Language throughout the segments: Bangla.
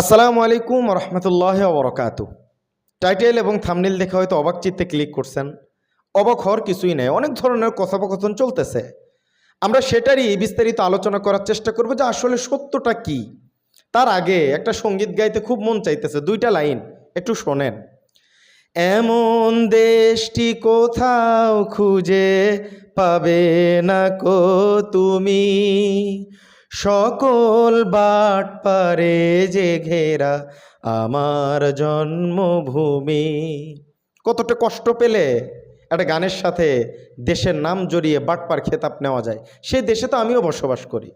আসসালামু আলাইকুম রহমতুল্লাহ বরকাত টাইটেল এবং থামনিল দেখে হয়তো অবাক চিত্তে ক্লিক করছেন। অবাক হওয়ার কিছুই নেই। অনেক ধরনের কথোপকথন চলতেছে। আমরা সেটারই বিস্তারিত আলোচনা করার চেষ্টা করব যে আসলে সত্যটা কি। তার আগে একটা সংগীত গাইতে খুব মন চাইতেছে। দুইটা লাইন একটু শোনেন। এমন দেশটি কোথাও খুঁজে পাবে না কো তুমি? সকল বাট পারে যে ঘেরা আমার জন্মভূমি। কতটা কষ্ট পেলে একটা গানের সাথে দেশের নাম জড়িয়ে বাটপার খেতাব নেওয়া যায়। সেই দেশে তো আমিও বসবাস করি।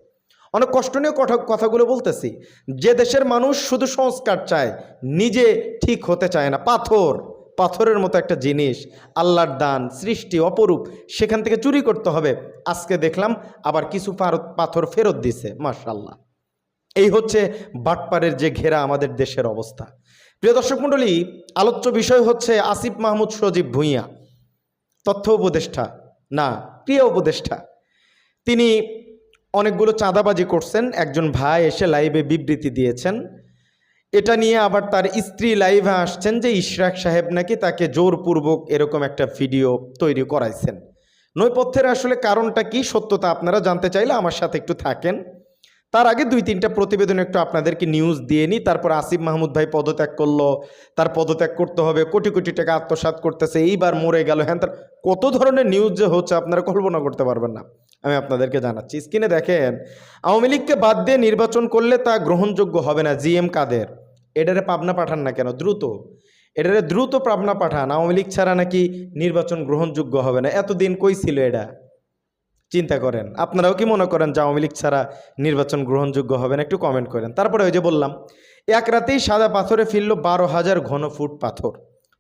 অনেক কষ্ট নিয়ে কথা, কথাগুলো বলতেছি। যে দেশের মানুষ শুধু সংস্কার চায়, নিজে ঠিক হতে চায় না, পাথর। পাথরের মতো একটা জিনিস, আল্লাহর দান, সৃষ্টি অপরূপ, সেখান থেকে চুরি করতে হবে। আজকে দেখলাম আবার কিছু পাথর ফেরত দিছে মাশাল্লাহ এই হচ্ছে বাটপারের যে ঘেরা আমাদের দেশের অবস্থা। প্রিয় দর্শক মণ্ডলী, আলোচ্য বিষয় হচ্ছে আসিফ মাহমুদ সজীব ভূঁইয়া, তথ্য উপদেষ্টা, না প্রিয় উপদেষ্টা। তিনি অনেকগুলো চাঁদাবাজি করছেন, একজন ভাই এসে লাইভে বিবৃতি দিয়েছেন। এটা নিয়ে আবার তার স্ত্রী লাইভে আসছেন যে ইশরাক সাহেব নাকি তাকে জোরপূর্বক এরকম একটা ভিডিও তৈরি করাইছেন। নৈপথ্যের আসলে কারণটা কি? সত্যতা আপনারা জানতে চাইলে আমার সাথে একটু থাকেন। তার আগে দুই তিনটা প্রতিবেদন একটু আপনাদেরকে নিউজ দিয়ে নিই। তারপর আসিফ মাহমুদ ভাই পদত্যাগ করল, তার পদত্যাগ করতে হবে, কোটি কোটি টাকা আত্মসাৎ করতেছে, এইবার মরে গেল। হ্যাঁ তার কত ধরনের নিউজ যে হচ্ছে আপনারা কল্পনা করতে পারবেন না। আমি আপনাদেরকে জানাচ্ছি। স্ক্রিনে দেখেন, আওয়ামী লীগকে বাদ দিয়ে নির্বাচন করলে তা গ্রহণযোগ্য হবে না। জিএম কাদের। এটারে পাবনা পাঠান না কেন? দ্রুত। এটারে দ্রুত পাবনা পাঠান। আওয়ামী লীগ ছাড়া নাকি নির্বাচন গ্রহণযোগ্য হবে না। এতদিন কই ছিল এটা? চিন্তা করেন। আপনারাও কি মনে করেন যে আওয়ামী লীগ ছাড়া নির্বাচন গ্রহণযোগ্য হবে না? একটু কমেন্ট করেন। তারপরে ওই যে বললাম, এক রাতেই সাদা পাথরে ফিরল বারো হাজার ঘন ফুট পাথর।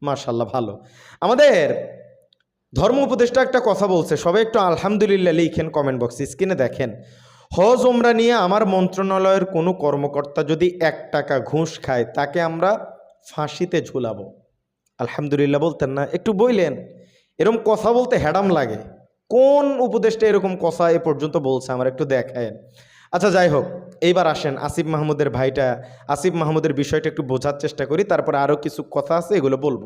মার্শাল্লাহ ভালো। আমাদের ধর্ম উপদেষ্টা একটা কথা বলছে। সবাই একটু আলহামদুলিল্লাহ লিখেন কমেন্ট বক্সে স্ক্রিনে দেখেন। হজ ওমরা নিয়ে আমার মন্ত্রণালয়ের কোনো কর্মকর্তা যদি এক টাকা ঘুষ খায়, তাকে আমরা ফাঁসিতে ঝুলাবো। আলহামদুলিল্লাহ বলতেন না, একটু বইলেন। এরকম কথা বলতে হ্যাডাম লাগে। কোন উপদেশটা এরকম কথা এ পর্যন্ত বলছে, আমার একটু দেখায় আচ্ছা যাই হোক, এইবার আসেন আসিফ মাহমুদের ভাইটা। আসিফ মাহমুদের বিষয়টা একটু বোঝার চেষ্টা করি, তারপরে আরও কিছু কথা আছে, এগুলো বলব।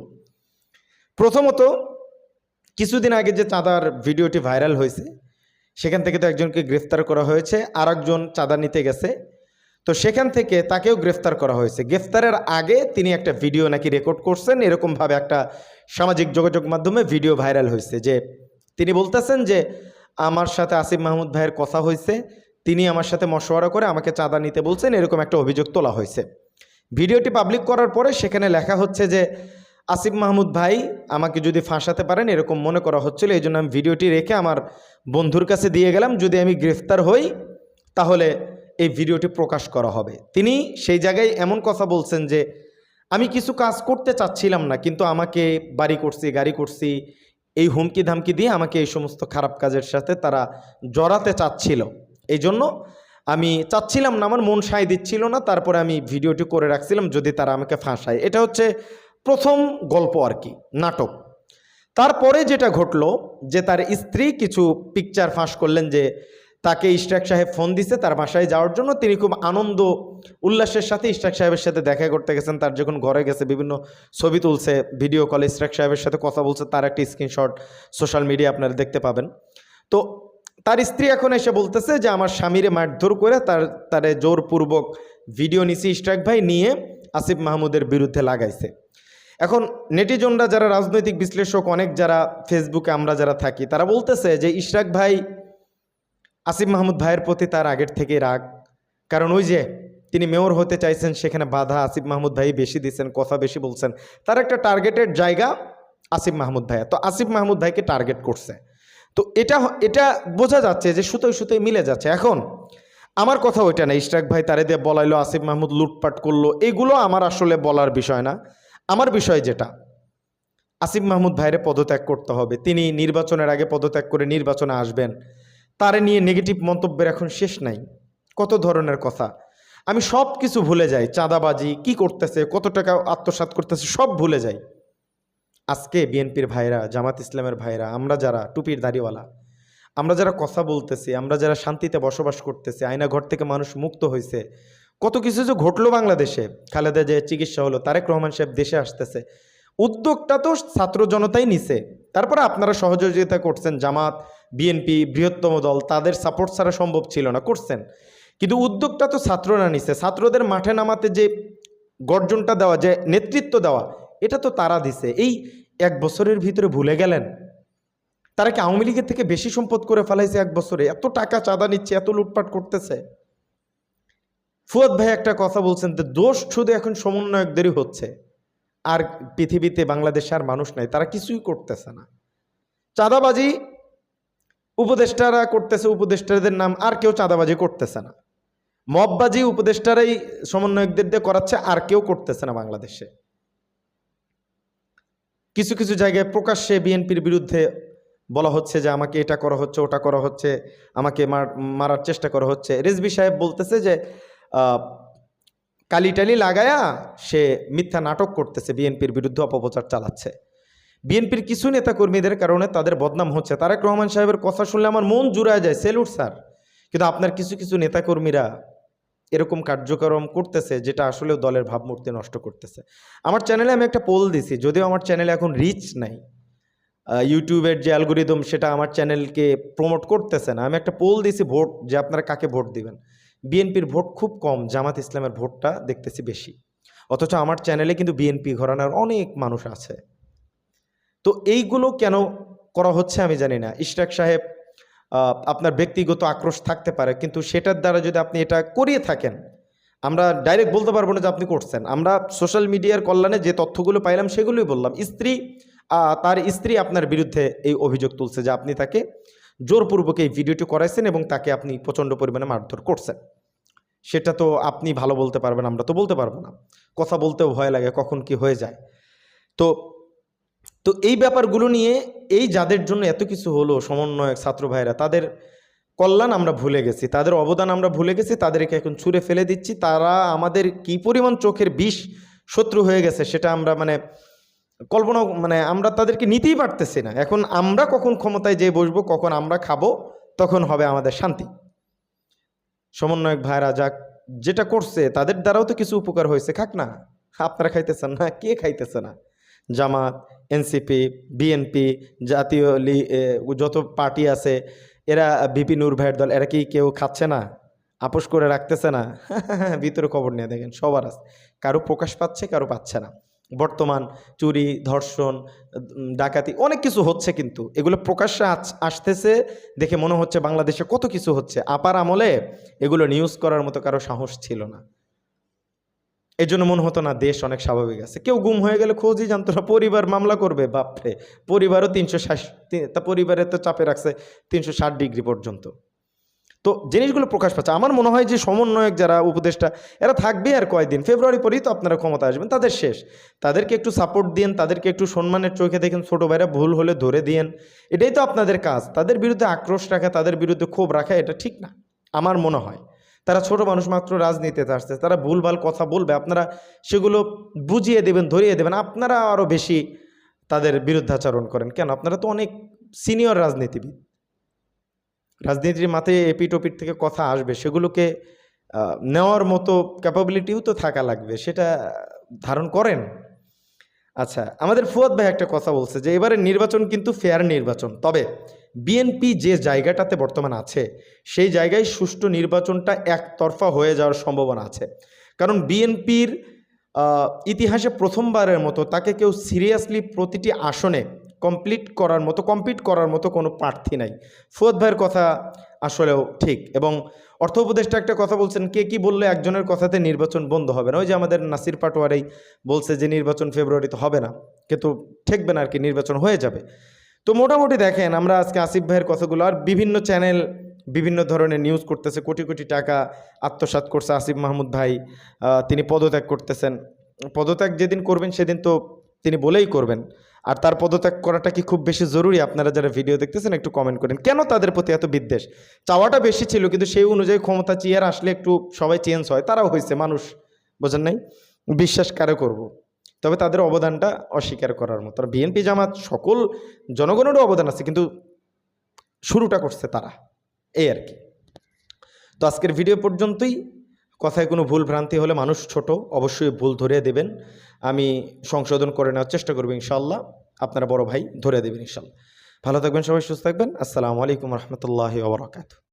প্রথমত, কিছুদিন আগে যে চাঁদার ভিডিওটি ভাইরাল হয়েছে সেখান থেকে তো একজনকে গ্রেফতার করা হয়েছে আর একজন চাঁদা নিতে গেছে। তো সেখান থেকে তাকেও গ্রেফতার করা হয়েছে। গ্রেফতারের আগে তিনি একটা ভিডিও নাকি রেকর্ড করছেন, এরকমভাবে একটা সামাজিক যোগাযোগ মাধ্যমে ভিডিও ভাইরাল হয়েছে যে তিনি বলতেছেন যে, আমার সাথে আসিফ মাহমুদ ভাইয়ের কথা হয়েছে, তিনি আমার সাথে মশওয়ারা করে আমাকে চাঁদা নিতে বলছেন, এরকম একটা অভিযোগ তোলা হয়েছে। ভিডিওটি পাবলিক করার পরে সেখানে লেখা হচ্ছে যে আসিফ মাহমুদ ভাই, আমাকে যদি ফাঁসাতে পারেন, এরকম মনে করা হচ্ছিল, এই জন্য আমি ভিডিওটি রেখে আমার বন্ধুর কাছে দিয়ে গেলাম। যদি আমি গ্রেফতার হই, তাহলে এই ভিডিওটি প্রকাশ করা হবে। তিনি সেই জায়গায় এমন কথা বলছেন যে, আমি কিছু কাজ করতে চাচ্ছিলাম না, কিন্তু আমাকে বাড়ি করছি, গাড়ি করছি। এই হুমকি ধামকি দিয়ে আমাকে এই সমস্ত খারাপ কাজের সাথে তারা জড়াতে চাচ্ছিল। এই জন্য আমি চাচ্ছিলাম না, আমার মন সায় দিচ্ছিল না, তারপরে আমি ভিডিওটি করে রাখছিলাম, যদি তারা আমাকে ফাঁসায়। এটা হচ্ছে প্রথম গল্প আর কি, নাটক। তারপরে যেটা ঘটলো যে তার স্ত্রী কিছু পিকচার ফাঁস করলেন যে তাকে ইশরাক সাহেব ফোন দিছে, তার বাসায় যাওয়ার জন্য। তিনি খুব আনন্দ, উল্লাসের সাথে ইশরাক সাহেবের সাথে দেখা করতে গেছেন। তার যখন ঘরে গেছে, বিভিন্ন ছবি তুলছে ভিডিও কলে ইশরাক সাহেবের সাথে কথা বলছে, তার একটা স্ক্রিনশট সোশ্যাল মিডিয়া আপনারা দেখতে পাবেন। তো তার স্ত্রী এখন এসে বলতেছে যে, আমার স্বামীরে মারধর করে তার, তারে জোরপূর্বক ভিডিও নিছি ইশরাক ভাই, নিয়ে আসিফ মাহমুদের বিরুদ্ধে লাগাইছে। এখন নেটিজনরা যারা রাজনৈতিক বিশ্লেষক, অনেক যারা ফেসবুকে আমরা যারা থাকি, তারা বলতেছে যে ইশরাক ভাই, আসিফ মাহমুদ ভাইয়ের প্রতি তার আগের থেকে রাগ। কারণ ওই যে তিনি মেয়র হতে চাইছেন, সেখানে বাধা আসিফ মাহমুদ ভাই বেশি দিচ্ছেন, কথা বেশি বলছেন। তার একটা টার্গেটেড জায়গা আসিফ মাহমুদ ভাইয়া তো আসিফ মাহমুদ ভাইকে টার্গেট করছে। তো এটা এটা বোঝা যাচ্ছে যে সুতোই সুতোই মিলে যাচ্ছে। এখন আমার কথা ওইটা না, ইশরাক ভাই তারে দিয়ে বলাইলো, আসিফ মাহমুদ লুটপাট করল, এগুলো আমার আসলে বলার বিষয় না। আমার বিষয় যেটা, আসিফ মাহমুদ ভাইরে পদত্যাগ করতে হবে। তিনি নির্বাচনের আগে পদত্যাগ করে নির্বাচনে আসবেন। তারে নিয়ে নেগেটিভ মন্তব্যের এখন শেষ নাই। কত ধরনের কথা। আমি সব কিছু ভুলে যাই। চাঁদাবাজি, কি করতেছে, কত টাকা আত্মসাৎ করতেছে, সব ভুলে যাই। আজকে বিএনপির ভাইরা, জামাত ইসলামের ভাইরা, আমরা যারা টুপির দাড়িওয়ালা, আমরা যারা কথা বলতেছি, আমরা যারা শান্তিতে বসবাস করতেছি আয়না ঘর থেকে মানুষ মুক্ত হয়েছে কত কিছু যে ঘটলো বাংলাদেশে। খালেদা যে চিকিৎসা হলো, তারেক রহমান সাহেব দেশে আসতেছে। উদ্যোগটা তো ছাত্র জনতাই নিছে। তারপরে আপনারা সহযোগিতা করছেন জামাত, বিএনপি, বৃহত্তম দল, তাদের সাপোর্ট ছাড়া সম্ভব ছিল না, করছেন। কিন্তু উদ্যোগটা তো ছাত্ররা নিছে। ছাত্রদের মাঠে নামাতে যে গর্জনটা দেওয়া, যে নেতৃত্ব দেওয়া, এটা তো তারা দিছে। এই এক বছরের ভিতরে ভুলে গেলেন? তারা কি আওয়ামী লীগের থেকে বেশি সম্পদ করে ফেলাইছে এক বছরে? এত টাকা চাঁদা নিচ্ছে, এত লুটপাট করতেছে? ফুয়াদ ভাই একটা কথা বলছেন যে দোষ শুধু এখন সমন্বয়কদেরই হচ্ছে। আর পৃথিবীতে বাংলাদেশে আর মানুষ নাই, তারা কিছুই করতেছে না। চাঁদাবাজি উপদেষ্টারা করতেছে, উপদেষ্টাদের নাম আর কেউ চাঁদাবাজি করতেছে না। মববাজি উপদেষ্টারাই সমন্বয়কদের দিয়ে করাচ্ছে, আর কেউ করতেছে না বাংলাদেশে। কিছু কিছু জায়গায় প্রকাশ্যে বিএনপির বিরুদ্ধে বলা হচ্ছে যে, আমাকে এটা করা হচ্ছে, ওটা করা হচ্ছে, আমাকে মার, মারার চেষ্টা করা হচ্ছে। রেজবি সাহেব বলতেছে যে আহ, কালি টালি লাগায়া সে মিথ্যা নাটক করতেছে বিএনপির বিরুদ্ধে অপপ্রচার চালাচ্ছে। বিএনপির কিছু নেতাকর্মীদের কারণে তাদের বদনাম হচ্ছে। তারেক রহমান সাহেবের কথা শুনলে আমার মন জুড়ায় যায় সেলুট স্যার। কিন্তু আপনার কিছু কিছু নেতাকর্মীরা এরকম কার্যক্রম করতেছে যেটা আসলেও দলের ভাবমূর্তি নষ্ট করতেছে। আমার চ্যানেলে আমি একটা পোল দিছি যদিও আমার চ্যানেলে এখন রিচ নাই। ইউটিউবের যে অ্যালগোরিদম সেটা আমার চ্যানেলকে প্রমোট করতেছে না। আমি একটা পোল দিছি ভোট যে আপনারা কাকে ভোট দিবেন? বিএনপির ভোট খুব কম, জামাত ইসলামের ভোটটা দেখতেছি বেশি। অথচ আমার চ্যানেলে কিন্তু বিএনপি ঘরানার অনেক মানুষ আছে। তো এইগুলো কেন করা হচ্ছে আমি জানি না। ইশরাক সাহেব আপনার ব্যক্তিগত আক্রোশ থাকতে পারে, কিন্তু সেটার দ্বারা যদি আপনি এটা করিয়ে থাকেন, আমরা ডাইরেক্ট বলতে পারব না যে আপনি করছেন। আমরা সোশ্যাল মিডিয়ার কল্যাণে যে তথ্যগুলো পাইলাম সেগুলোই বললাম। স্ত্রী তার স্ত্রী আপনার বিরুদ্ধে এই অভিযোগ তুলছে যে আপনি তাকে জোরপূর্বক এই ভিডিওটি করাইছেন এবং তাকে আপনি প্রচণ্ড পরিমাণে মারধর করছেন। সেটা তো আপনি ভালো বলতে পারবেন, আমরা তো বলতে পারব না। কথা বলতেও ভয় লাগে কখন কি হয়ে যায়। তো তো এই ব্যাপারগুলো নিয়ে এই যাদের জন্য এত কিছু হলো, সমন্বয়ক, ছাত্র ভাইরা, তাদের কল্যাণ আমরা ভুলে গেছি, তাদের অবদান আমরা ভুলে গেছি, তাদেরকে এখন ছুঁড়ে ফেলে দিচ্ছি। তারা আমাদের কি পরিমাণ চোখের বিষ শত্রু হয়ে গেছে, সেটা আমরা মানে কল্পনা মানে আমরা তাদেরকে নিতেই পারতেছি না। এখন আমরা কখন ক্ষমতায় যেয়ে বসবো, কখন আমরা খাব, তখন হবে আমাদের শান্তি। সমন্বয়ক ভাইরা যা যেটা করছে, তাদের দ্বারাও তো কিছু উপকার হয়েছে। খাক না, আপনারা খাইতেছেন না, কে খাইতেছে না? জামাত, এনসিপি, বিএনপি, জাতীয় যত পার্টি আছে, এরা বিপি নূর ভাইয়ের দল, এরা কি কেউ খাচ্ছে না? আপোষ করে রাখতেছে না? ভিতরে খবর নিয়ে দেখেন, সবার আছে। কারও প্রকাশ পাচ্ছে, কারও পাচ্ছে না। বর্তমান চুরি, ধর্ষণ ডাকাতি অনেক কিছু হচ্ছে কিন্তু। এগুলো প্রকাশ্যে আস- আসতেছে দেখে মনে হচ্ছে বাংলাদেশে কত কিছু হচ্ছে। আপার আমলে এগুলো নিউজ করার মতো কারও সাহস ছিল না। এই জন্য মনে হতো না দেশ অনেক স্বাভাবিক আছে। কেউ গুম হয়ে গেলে খোঁজই জানতো না, পরিবার মামলা করবে, বাপরে। পরিবারও তিনশো ষাট, তা পরিবারের তো চাপে রাখছে তিনশো ষাট ডিগ্রি পর্যন্ত। তো জিনিসগুলো প্রকাশ পাচ্ছে। আমার মনে হয় যে সমন্বয়ক যারা, উপদেষ্টা, এরা থাকবে আর কয়দিন? ফেব্রুয়ারি পরেই তো আপনারা ক্ষমতা আসবেন, তাদের শেষ। তাদেরকে একটু সাপোর্ট দিন তাদেরকে একটু সম্মানের চোখে দেখেন, ছোটো ভাইরা ভুল হলে ধরে দিয়েন। এটাই তো আপনাদের কাজ। তাদের বিরুদ্ধে আক্রোশ রাখা, তাদের বিরুদ্ধে ক্ষোভ রাখা, এটা ঠিক না, আমার মনে হয়। তারা ছোট মানুষ মাত্র রাজনীতিতে আসছে, তারা ভুলভাল কথা বলবে, আপনারা সেগুলো বুঝিয়ে দেবেন, ধরিয়ে দেবেন। আপনারা আরও বেশি তাদের বিরুদ্ধাচরণ করেন। কেন? আপনারা তো অনেক সিনিয়র রাজনীতিবিদ। রাজনীতির মাথায় এপিট ওপিট থেকে কথা আসবে, সেগুলোকে নেওয়ার মতো ক্যাপাবিলিটিও তো থাকা লাগবে, সেটা ধারণ করেন? আচ্ছা আমাদের ফুয়াদ ভাই একটা কথা বলছে যে এবারে নির্বাচন কিন্তু ফেয়ার নির্বাচন, তবে বিএনপি যে জায়গাটাতে বর্তমান আছে, সেই জায়গায় সুষ্ঠু নির্বাচনটা একতরফা হয়ে যাওয়ার সম্ভাবনা আছে। কারণ বিএনপির ইতিহাসে প্রথমবারের মতো তাকে কেউ সিরিয়াসলি প্রতিটি আসনে কমপ্লিট করার মতো কমপ্লিট করার মতো কোনো প্রার্থী নাই। ফুয়াদ ভাইয়ের কথা আসলেও ঠিক এবং অর্থ উপদেষ্টা একটা কথা বলছেন, কে কি বললে একজনের কথাতে নির্বাচন বন্ধ হবে না। ওই যে আমাদের নাসির পাটোয়ারাই বলছে যে নির্বাচন ফেব্রুয়ারিতে হবে না, কিন্তু ঠেকবে না আর কি নির্বাচন হয়ে যাবে। তো মোটামুটি দেখেন, আমরা আজকে আসিফ ভাইয়ের কথাগুলো আর বিভিন্ন চ্যানেল বিভিন্ন ধরনের নিউজ করতেছে, কোটি কোটি টাকা আত্মসাৎ করছে আসিফ মাহমুদ ভাই তিনি পদত্যাগ করতেছেন। পদত্যাগ যেদিন করবেন, সেদিন তো তিনি বলেই করবেন। আর তার পদত্যাগ করাটা কি খুব বেশি জরুরি? আপনারা যারা ভিডিও দেখতেছেন, একটু কমেন্ট করেন। কেন তাদের প্রতি এত বিদ্বেষ? চাওয়াটা বেশি ছিল, কিন্তু সেই অনুযায়ী ক্ষমতা চেয়ার আসলে একটু সবাই চেঞ্জ হয়। তারাও হয়েছে, মানুষ। বোঝেন নাই? বিশ্বাস কারও করব। তবে তাদের অবদানটা অস্বীকার করার মতো। আর বিএনপি জামাত সকল জনগণেরও অবদান আছে, কিন্তু শুরুটা করছে তারা। এই আর কি। তো আজকের ভিডিও পর্যন্তই। কথায় কোনো ভুল ভ্রান্তি হলে মানুষ ছোট, অবশ্যই ভুল ধরে দেবেন। আমি সংশোধন করে নেওয়ার চেষ্টা করব ইনশাল্লাহ আপনারা বড় ভাই ধরে দেবেন ইনশাল্লাহ ভালো থাকবেন সবাই, সুস্থ থাকবেন। আসসালামু আলাইকুম রহমতুল্লাহ ওবরাকাতু